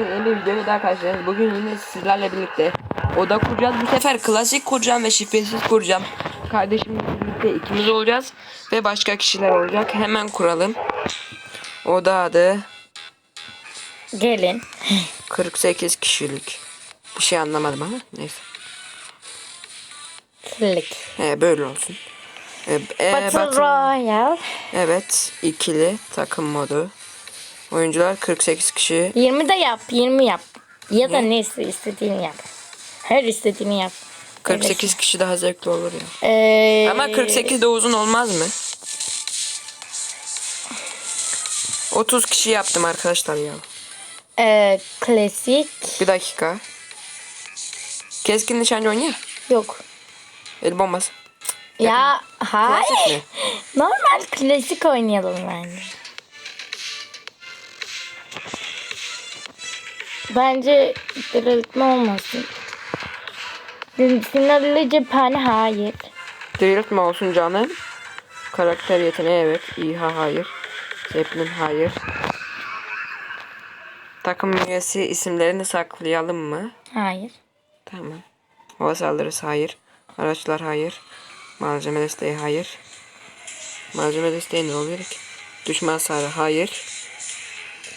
Yeni bir videoya daha karşınızdayız. Bugün yine sizlerle birlikte oda kuracağız. Bu sefer klasik kuracağım ve şifresiz kuracağım. Kardeşimle birlikte ikimiz olacağız ve başka kişiler olacak. Hemen kuralım. Oda adı Gelin. 48 kişilik. Bir şey anlamadım ama neyse. Klik. He, böyle olsun. E, e, Battle Battle- Royale. Evet, ikili takım modu. Oyuncular 48 kişi. 20 de yap. 20 yap. Ya da Ne? neyse istediğini yap. Her istediğini yap. 48 kişi daha zevkli olur ya. Ee, Ama 48 de uzun olmaz mı? 30 kişi yaptım arkadaşlar ya. ee, klasik. Bir dakika. Keskin nişancı oynuyor. Yok. El bombası. Ya hayır. Normal klasik oynayalım bence. Bence diriltme olmasın. Sinirli cephane hayır. Diriltme olsun canım. Karakter yeteneği evet. İHA hayır. Zeppelin hayır. Takım üyesi isimlerini saklayalım mı? Hayır. Tamam. Hava saldırısı hayır. Araçlar hayır. Malzeme desteği hayır. Malzeme desteği ne oluyor ki? Düşman hasarı hayır.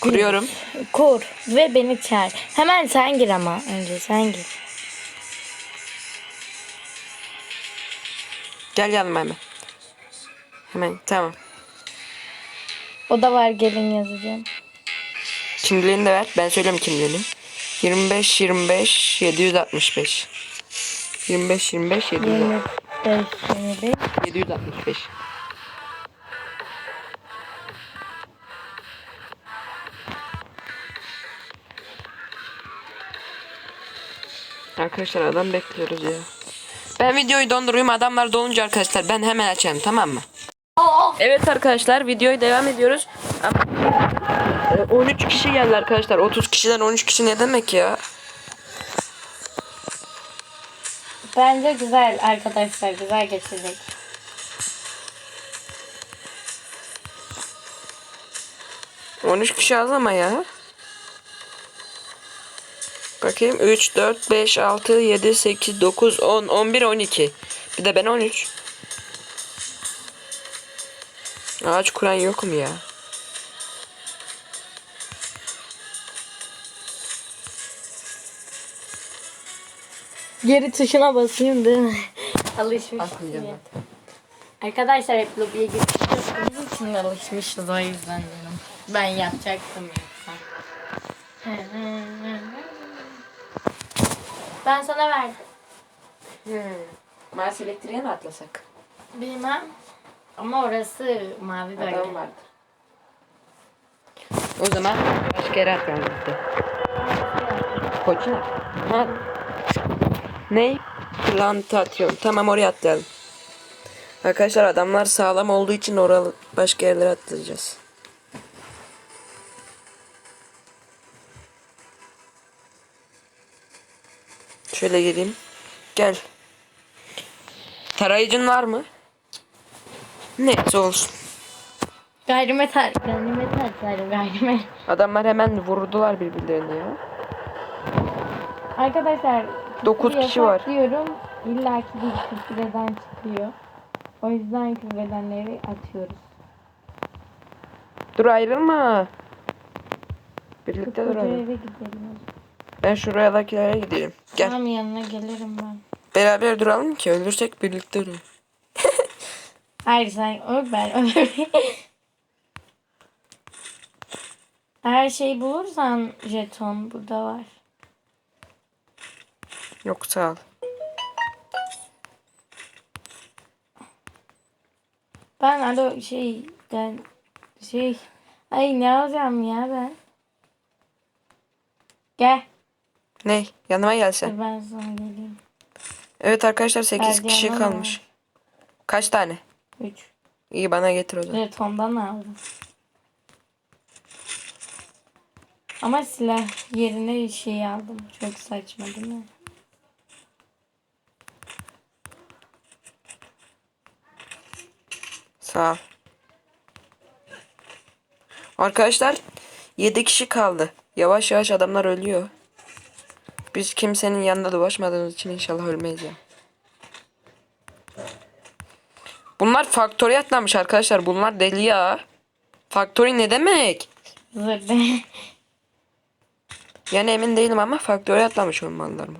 Kuruyorum. Kur ve beni çağır. Hemen sen gir ama önce sen gir. Gel yanıma hemen. Hemen tamam. O da var gelin yazacağım. Kimliğini de ver. Ben söyleyeyim kimliğini. 25 25 765. 25 25 765. 25 25. 765. Arkadaşlar adam bekliyoruz ya. Ben videoyu donduruyorum adamlar dolunca arkadaşlar ben hemen açarım tamam mı? Evet arkadaşlar videoyu devam ediyoruz. Ama, e, 13 kişi geldi arkadaşlar. 30 kişiden 13 kişi ne demek ya? Bence güzel arkadaşlar güzel geçecek. On üç kişi az ama ya. Bakayım 3, 4, 5, 6, 7, 8, 9, 10, 11, 12. Bir de ben 13. Ağaç kuran yok mu ya? Geri tuşuna basayım değil mi? Ya. Arkadaşlar hep lobiye geçiyoruz. Bizim için alışmışız o yüzden canım. Ben yapacaktım yoksa. Ben sana verdim. Hmm. Mars elektriğe mi atlasak? Bilmem. Ama orası mavi bölge. Adam vardır. O zaman başka yere atlayalım biz de. Koçina. Ha. Ne? Plantasyon. Tamam oraya atlayalım. Arkadaşlar adamlar sağlam olduğu için oralı başka yerlere atlayacağız. Şöyle geleyim. Gel. Tarayıcın var mı? Neyse olsun. Gayrimetal. Gayrimetal. Gayrimetal. Adamlar hemen vurdular birbirlerini ya. Arkadaşlar Dokuz kişi var. diyorum. İlla ki bir küfür eden çıkıyor. O yüzden küfür edenleri atıyoruz. Dur ayrılma. Birlikte duralım. eve gidelim. Ben şuradakilere gideyim. Gel. Tamam yanına gelirim ben. Beraber duralım ki ölürsek birlikte duralım. Hayır sen öl ben öl. Her şeyi bulursan jeton burada var. Yok sağ ol. Ben alo şey ben şey ay ne alacağım ya ben. Gel. Ne? Yanıma gelsen. Ben sana geleyim. Evet arkadaşlar 8 Gardiyanlar kişi mı kalmış. Kaç tane? 3. İyi bana getir o zaman. Jetondan aldım. Ama silah yerine şey aldım. Çok saçma değil mi? Sağ ol. Arkadaşlar 7 kişi kaldı. Yavaş yavaş adamlar ölüyor. Biz kimsenin yanında dolaşmadığımız için inşallah ölmeyiz ya. Bunlar Factory atlamış arkadaşlar. Bunlar deli ya. Factory ne demek? Zırdı. Yani emin değilim ama Factory atlamış olmalılar burada.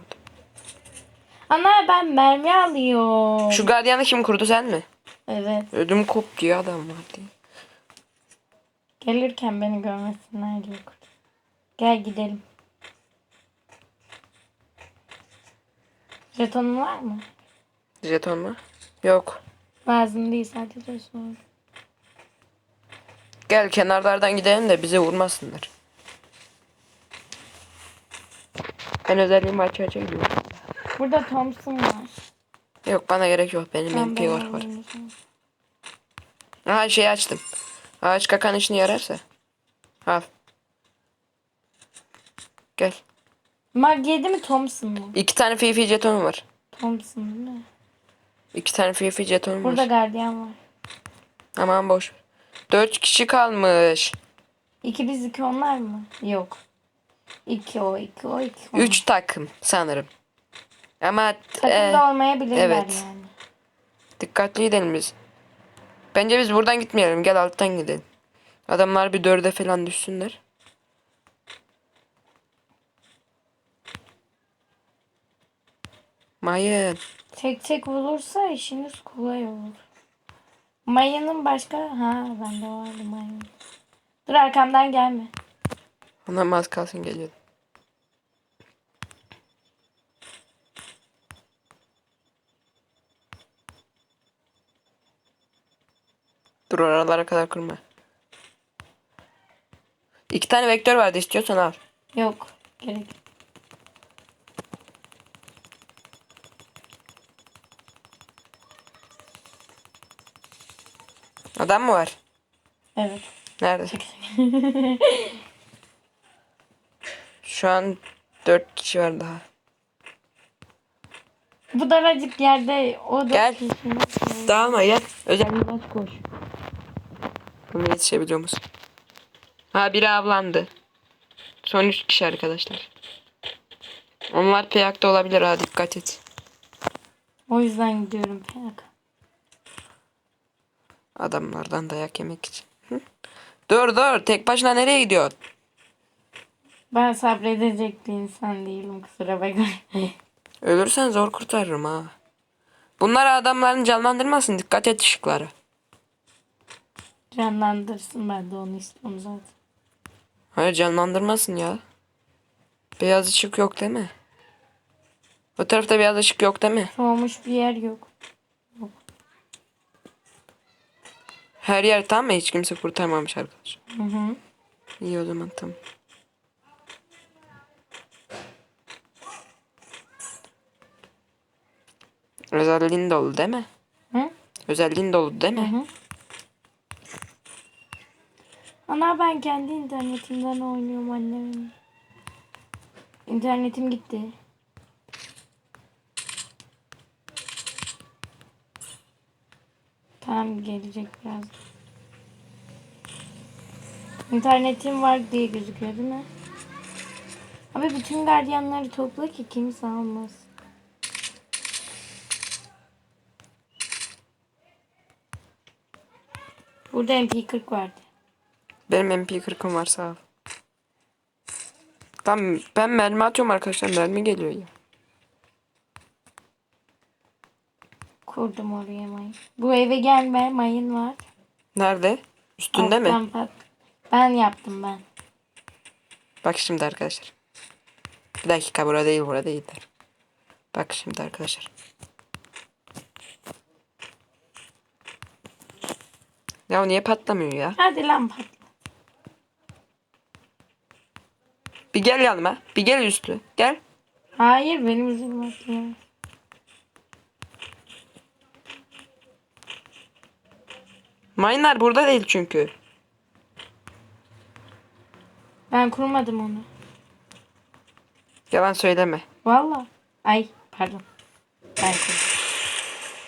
Ana ben mermi alıyorum. Şu gardiyanı kim kurdu sen mi? Evet. Ödüm koptu ya adam var diye. Gelirken beni görmesinler diye kurdum. Gel gidelim. Jetonun var mı? Jeton mu? Yok. Lazım değil sadece sor. Gel kenarlardan gidelim de bize vurmasınlar. Ben özelliğimi aç aça gidiyorum. Burada Thompson var. Yok bana gerek yok. Benim Ben MP var var. Aha şey açtım. Ağaç kakan işine yararsa. Al. Gel. Mark 7 mi Thompson mu? İki tane Fifi jetonum var. Thompson değil mi? İki tane Fifi jetonum Burada var. gardiyan var. Aman boş. Dört kişi kalmış. İki biz iki onlar mı? Yok. İki o iki o iki o. Üç takım sanırım. Ama Takım e, olmayabilirler evet. yani. dikkatli gidelim biz. Bence biz buradan gitmeyelim. Gel alttan gidelim. Adamlar bir dörde falan düşsünler. Mayın. Tek tek vurursa işiniz kolay olur. Maya'nın başka... Ha bende vardı Maya. Dur arkamdan gelme. Ona az kalsın geliyor. Dur oralara kadar kurma. İki tane vektör vardı istiyorsan al. Yok. Gerek. Adam mı var? Evet. Nerede? Şu an dört kişi var daha. Bu daracık yerde o da Gel. Dağılma gel. Özelliği bas koş. Bunu yetişebiliyor musun? Ha biri avlandı. Son üç kişi arkadaşlar. Onlar peyakta olabilir ha dikkat et. O yüzden gidiyorum Perak. Adamlardan dayak yemek için. Hı? Dur dur tek başına nereye gidiyorsun? Ben sabredecek bir insan değilim kusura bakma. Ölürsen zor kurtarırım ha. Bunlar adamların canlandırmasın dikkat et ışıklara. Canlandırsın ben de onu istiyorum zaten. Hayır canlandırmasın ya. Beyaz ışık yok değil mi? O tarafta beyaz ışık yok değil mi? Soğumuş bir yer yok. Her yer tam mı? Hiç kimse kurtarmamış arkadaş. Hı hı. İyi o zaman tamam. Özelliğin dolu değil mi? Hı? Özelliğin dolu değil mi? Hı hı. Ana ben kendi internetimden oynuyorum annemin. İnternetim gitti. Tamam gelecek biraz. İnternetim var diye gözüküyor değil mi? Abi bütün gardiyanları topla ki kimse almaz. Burada MP40 vardı. Benim MP40'ım var sağ ol. Tamam ben mermi atıyorum arkadaşlar. Mermi geliyor ya. Kurdum oraya mayın. Bu eve gelme mayın var. Nerede? Üstünde mi? Alttan pat- Ben yaptım ben. Bak şimdi arkadaşlar. Bir dakika burada değil burada değildir. Bak şimdi arkadaşlar. Ya niye patlamıyor ya? Hadi lan patla. Bir gel yanıma. Bir gel üstü. Gel. Hayır benim üzerime atlıyor. Miner burada değil çünkü. Ben kurmadım onu. Yalan söyleme. Valla. Ay pardon. Ben.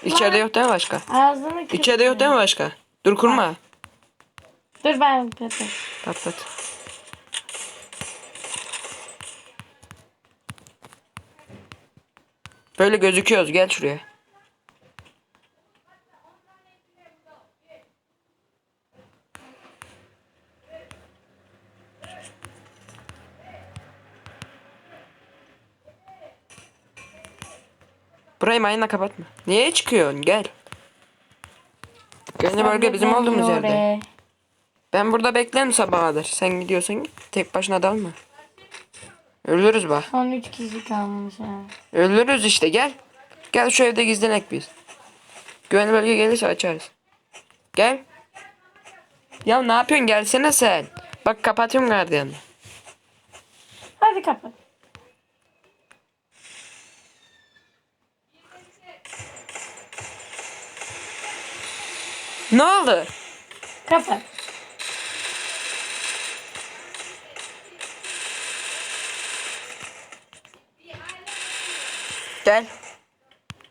İçeride yok değil mi başka? Ağzını kırdın. İçeride yok değil mi başka? Dur kurma. Dur ben patlat. Patlat. Böyle gözüküyoruz. Gel şuraya. Burayı mayınla kapatma. Niye çıkıyorsun? Gel. Gönlü bölge bizim olduğumuz yerde. Oraya. Ben burada beklerim sabaha kadar. Sen gidiyorsan git. Tek başına dalma. Ölürüz bak. Son 3 kişi kalmış ha. Ölürüz işte gel. Gel şu evde gizlenek biz. Güvenli bölge gelirse açarız. Gel. Ya ne yapıyorsun gelsene sen. Bak kapatıyorum gardiyanı. Hadi kapat. Ne oldu? Kapat. Gel.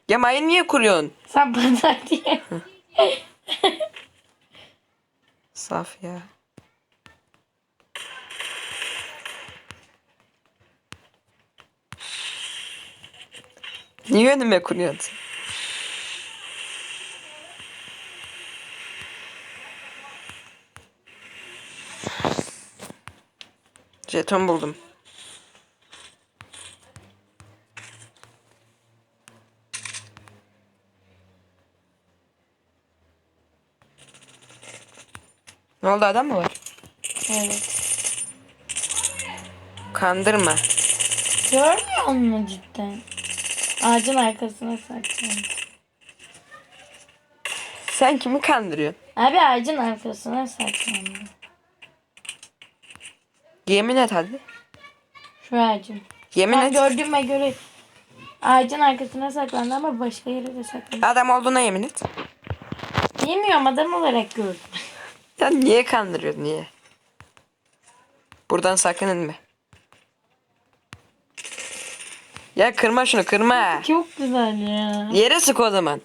Ya mayın niye kuruyorsun? Sen bana diye. Saf ya. Niye önüme kuruyorsun? Jeton buldum. Ne oldu adam mı var? Evet. Kandırma. Görmüyor musun cidden? Ağacın arkasına saklan. Sen kimi kandırıyorsun? Abi ağacın arkasına saklandı. Yemin et hadi. Şu ağacın. Yemin Ben et. gördüğüme göre ağacın arkasına saklandı ama başka yere de saklandı. Adam olduğuna yemin et. Bilmiyorum adam olarak gördüm. Ya niye kandırıyorsun niye? Buradan sakın inme. Ya kırma şunu kırma. Çok güzel ya. Yere sık o zaman.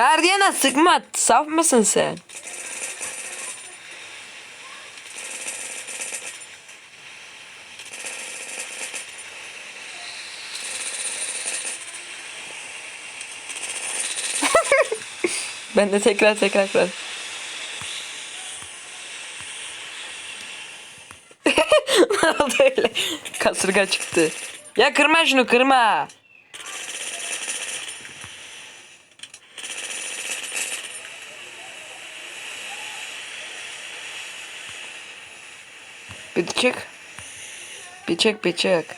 Gardiyana sıkma. Saf mısın sen? ben de tekrar tekrar tekrar. ne oldu öyle? Kasırga çıktı. Ya kırma şunu kırma. Çık bir çık.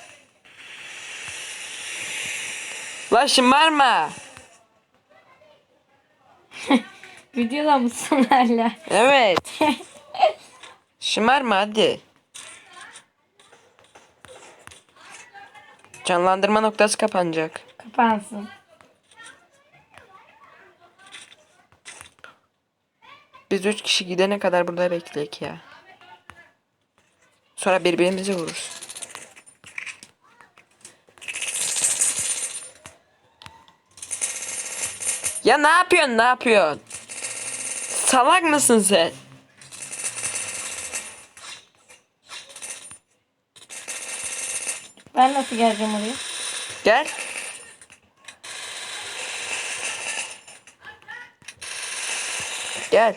Lan şımarma. Videoda mısın hala? Evet. Şımarma hadi. Canlandırma noktası kapanacak. Kapansın. Biz üç kişi gidene kadar burada bekleyek ya. Sonra birbirimizi vururuz. Ya ne yapıyorsun ne yapıyorsun? Salak mısın sen? Ben nasıl geleceğim oraya? Gel. Gel.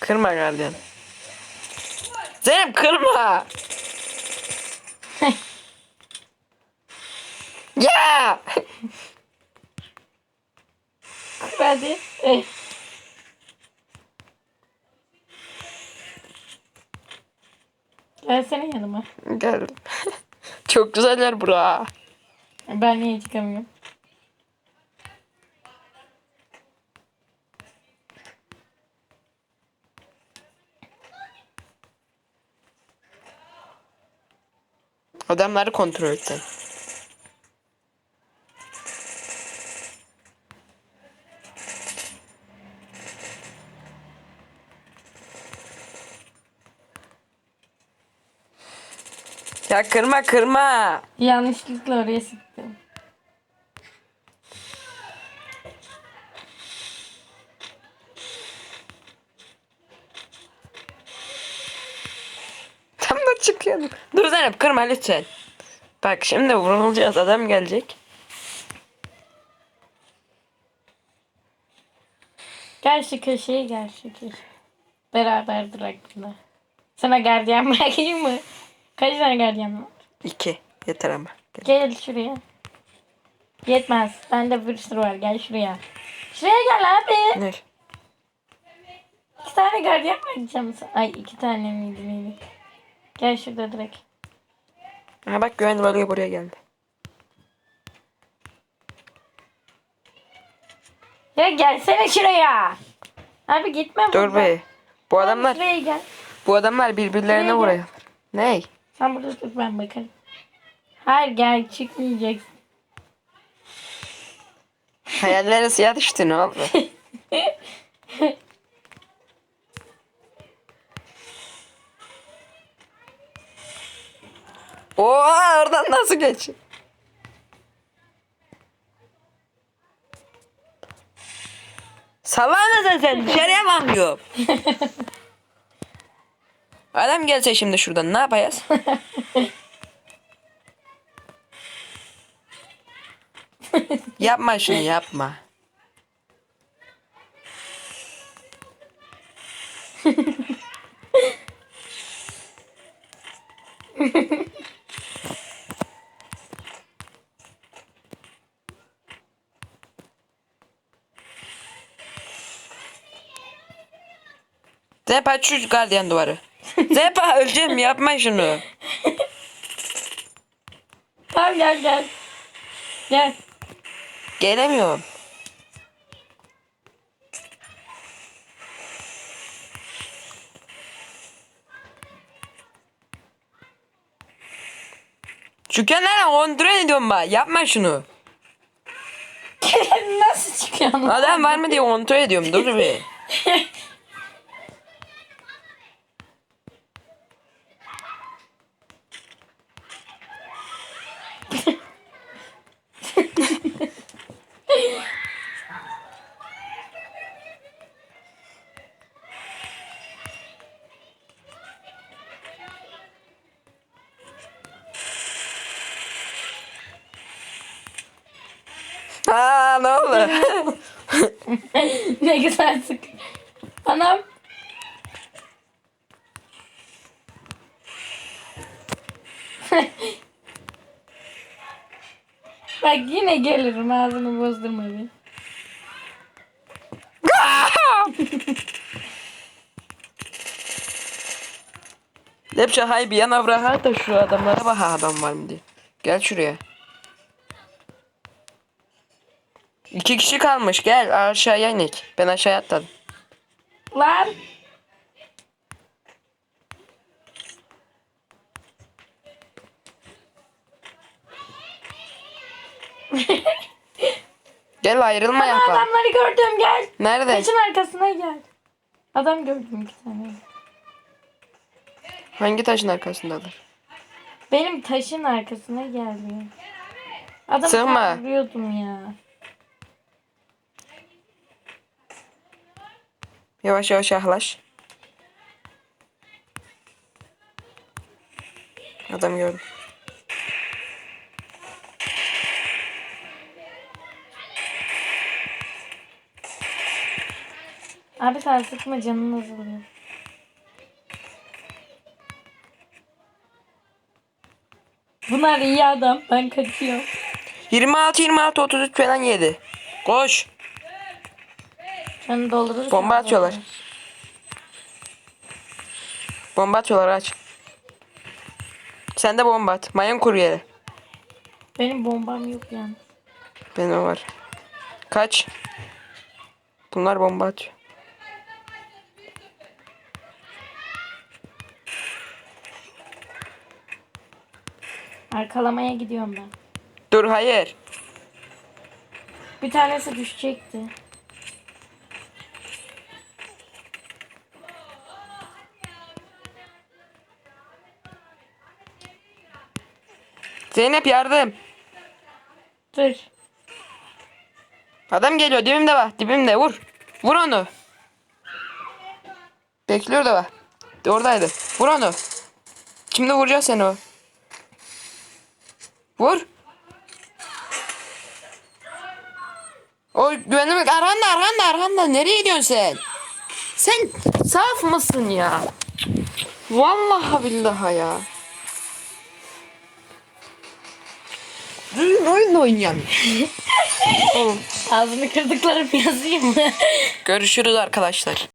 Kırma gardiyan. Zeynep kırma. ya. Hadi. Gelsene yanıma. Gel. Çok güzel yer bura. Ben niye çıkamıyorum? Adamları kontrol et sen. Ya kırma kırma. Yanlışlıkla oraya sıktım. Kırma lütfen. Bak şimdi vurulacağız adam gelecek. Gel şu köşeye gel şu köşeye. Beraber durak burada. Sana gardiyan bırakayım mı? Kaç tane gardiyan var? İki. Yeter ama. Gel. Gel şuraya. Yetmez. Bende bir sürü var. Gel şuraya. Şuraya gel abi. Ne? İki tane gardiyan vereceğim sana. Ay iki tane miydi miydi? Gel şurada direkt. Ha bak güvenli bölge buraya geldi. Ya gelsene şuraya. Abi gitme Dur buradan. be. Bu Abi adamlar Şuraya gel. bu adamlar birbirlerine Şuraya vuruyor. Ney? Sen burada dur ben bakarım. Hayır gel çıkmayacaksın. Hayallerin suya düştü ne Oha oradan nasıl geç? Sallama sen dışarıya bakmıyorum. Adam gelse şimdi şuradan ne yapacağız? yapma şunu yapma. Zepa şu gardiyan duvarı. Zepa öleceğim yapma şunu. Tamam gel gel. Gel. Gelemiyorum. Şu kenara kontrol ediyorum ben. Yapma şunu. Nasıl çıkıyorsun? Adam var mı diye kontrol ediyorum. Dur bir. Ne güzel sık. Anam. Bak yine gelirim ağzını bozdurma bir. Hep şahayı bir yana bırak da şu adamlara bak adam var mı diye. Gel şuraya. İki kişi kalmış gel aşağıya inek. Ben aşağıya atladım. Lan. Gel ayrılma Ana yapalım. adamları gördüm gel. Nerede? Taşın arkasına gel. Adam gördüm iki tane. Hangi taşın arkasındadır? Benim taşın arkasına geldi. Adamı Sığma. vuruyordum ya. Yavaş yavaş yaklaş. Adam gördüm. Abi sen sıkma canın azalıyor. Bunlar iyi adam. Ben kaçıyorum. 26 26 33 falan yedi. Koş. Canı doldurursan. Bomba atıyorlar. Bomba atıyorlar aç. Sen de bomba at. Mayın kur yere. Benim bombam yok yani. Benim var. Kaç. Bunlar bomba atıyor. Arkalamaya gidiyorum ben. Dur hayır. Bir tanesi düşecekti. Zeynep yardım. Dur. Adam geliyor dibimde bak dibimde vur. Vur onu. Bekliyor da bak. Oradaydı. Vur onu. Şimdi vuracak seni o. Vur. O güvenlik arkanda arkanda arkanda nereye gidiyorsun sen? Sen saf mısın ya? Vallahi billahi ya. Düzgün oyun da oynayamıyor. Oğlum Ağzını kırdıklarım yazayım mı? görüşürüz arkadaşlar.